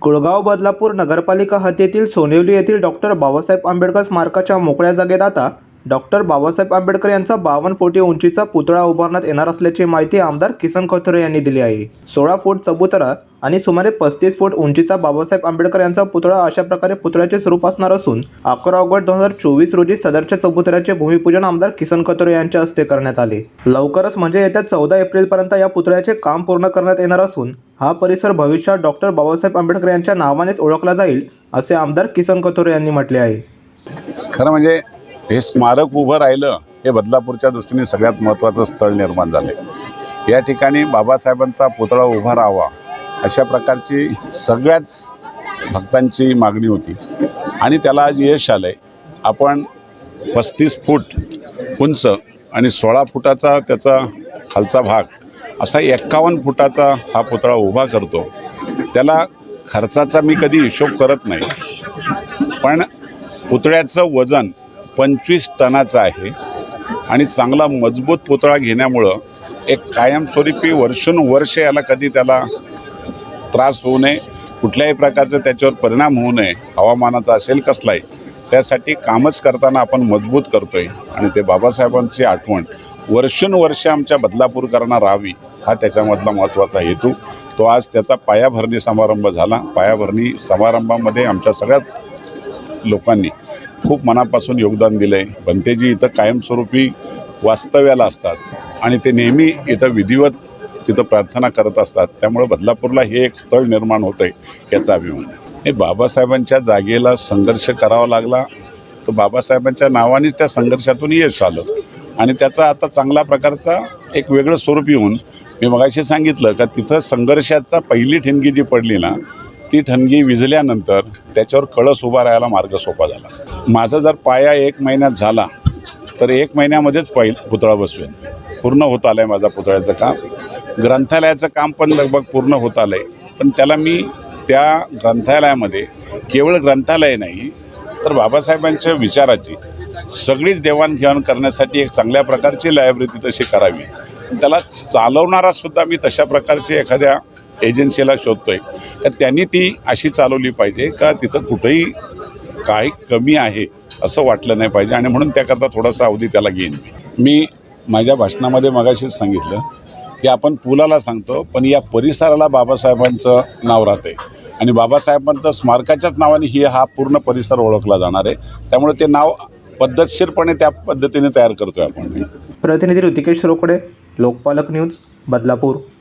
कुळगाव बदलापूर नगरपालिका हद्दीतील सोनेवली येथील डॉक्टर बाबासाहेब आंबेडकर स्मारकाच्या मोकळ्या जागेत आता डॉक्टर बाबासाहेब आंबेडकर यांचा बावन्न फुटी उंचीचा पुतळा उभारण्यात येणार असल्याची माहिती आमदार किसन खोथरे यांनी दिली आहे. सोळा फूट चबुतरा आणि सुमारे पस्तीस फूट उंचीचा बाबासाहेब आंबेडकर यांचा पुतळा अशा प्रकारे पुतळ्याचे स्वरूप असणार असून अकरा ऑगस्ट दोन हजार चोवीस रोजी सदरच्या चबुतऱ्याचे भूमिपूजन आमदार किसन खोथरे यांच्या हस्ते करण्यात आले. लवकरच म्हणजे येत्या चौदा एप्रिलपर्यंत या पुतळ्याचे काम पूर्ण करण्यात येणार असून हा परिसर भविष्यात डॉक्टर बाबासाहेब आंबेडकर यांच्या नावानेच ओळखला जाईल असे आमदार किसन कथोरे यांनी म्हटले आहे. खरं म्हणजे हे स्मारक उभं राहिलं हे बदलापूरच्या दृष्टीने सगळ्यात महत्त्वाचं स्थळ निर्माण झालं या ठिकाणी बाबासाहेबांचा पुतळा उभा राहावा अशा प्रकारची सगळ्याच भक्तांची मागणी होती. आणि त्याला आज यश आलं आहे आपण पस्तीस फूट उंच आणि सोळा फुटाचा त्याचा खालचा भाग असा एक्कावन्न फुटाचा हा पुतळा उभा करतो. त्याला खर्चाचा मी कधी हिशोब करत नाही. पण पुतळ्याचं वजन पंचवीस टनाचा आहे आणि चांगला मजबूत पुतळा घेण्यामुळं एक कायमस्वरूपी वर्षानुवर्ष याला कधी त्याला त्रास होऊ नये कुठल्याही प्रकारचा त्याच्यावर परिणाम होऊ नये हवामानाचा असेल कसलाही त्यासाठी कामच करताना आपण मजबूत करतोय. आणि ते बाबासाहेबांची आठवण वर्षानुवर्ष आमच्या बदलापूरकरांना राहावी हा त्याच्यामधला महत्त्वाचा हेतू. तो आज त्याचा पायाभरणी समारंभ झाला. पायाभरणी समारंभामध्ये आमच्या सगळ्यात लोकांनी खूप मनापासून योगदान दिलं आहे बनतेजी इथं कायमस्वरूपी वास्तव्याला असतात आणि ते नेहमी इथं विधिवत तिथं प्रार्थना करत असतात त्यामुळं बदलापूरला हे एक स्थळ निर्माण होतं आहे याचा अभिमान. हे बाबासाहेबांच्या जागेला संघर्ष करावा लागला तर बाबासाहेबांच्या नावानेच त्या संघर्षातून यश आलं. आणि त्याचा आता चांगला प्रकारचा एक वेगळं स्वरूप येऊन मी मगाशी सांगितलं का तिथं संघर्षाचा पहिली ठिणगी जी पडली ना ती ठणगी विझल्यानंतर त्याच्यावर कळस उभा राहायला मार्ग सोपा झाला. माझा जर पाया एक महिन्यात झाला तर एक महिन्यामध्येच पहिल पुतळा बसवेन. पूर्ण होत आलं आहे माझा पुतळ्याचं काम. ग्रंथालयाचं काम पण लगभग पूर्ण होत आलं आहे पण त्याला मी त्या ग्रंथालयामध्ये केवळ ग्रंथालय नाही तर बाबासाहेबांच्या विचाराची सगळीच देवाणघेवाण करण्यासाठी एक चांगल्या प्रकारची लायब्ररी तशी करावी. त्याला चालवणारा सुद्धा मी तशा प्रकारची एखाद्या एजन्सीला शोधतोय. तर त्यांनी ती अशी चालवली पाहिजे का तिथं कुठंही काही कमी आहे असं वाटलं नाही पाहिजे आणि म्हणून त्याकरता थोडासा अवधी त्याला घेईन मी. माझ्या भाषणामध्ये मगाशीच सांगितलं की आपण पुलाला सांगतो पण या परिसराला बाबासाहेबांचं नाव राहते आणि बाबासाहेबांचं स्मारकाच्याच नावाने ही हा पूर्ण परिसर ओळखला जाणार आहे. त्यामुळे ते नाव पद्धतशीरपणे त्या पद्धतीने तयार करतोय आपण. प्रतिनिधी ऋतिकेश रोकडे लोकपालक न्यूज बदलापूर.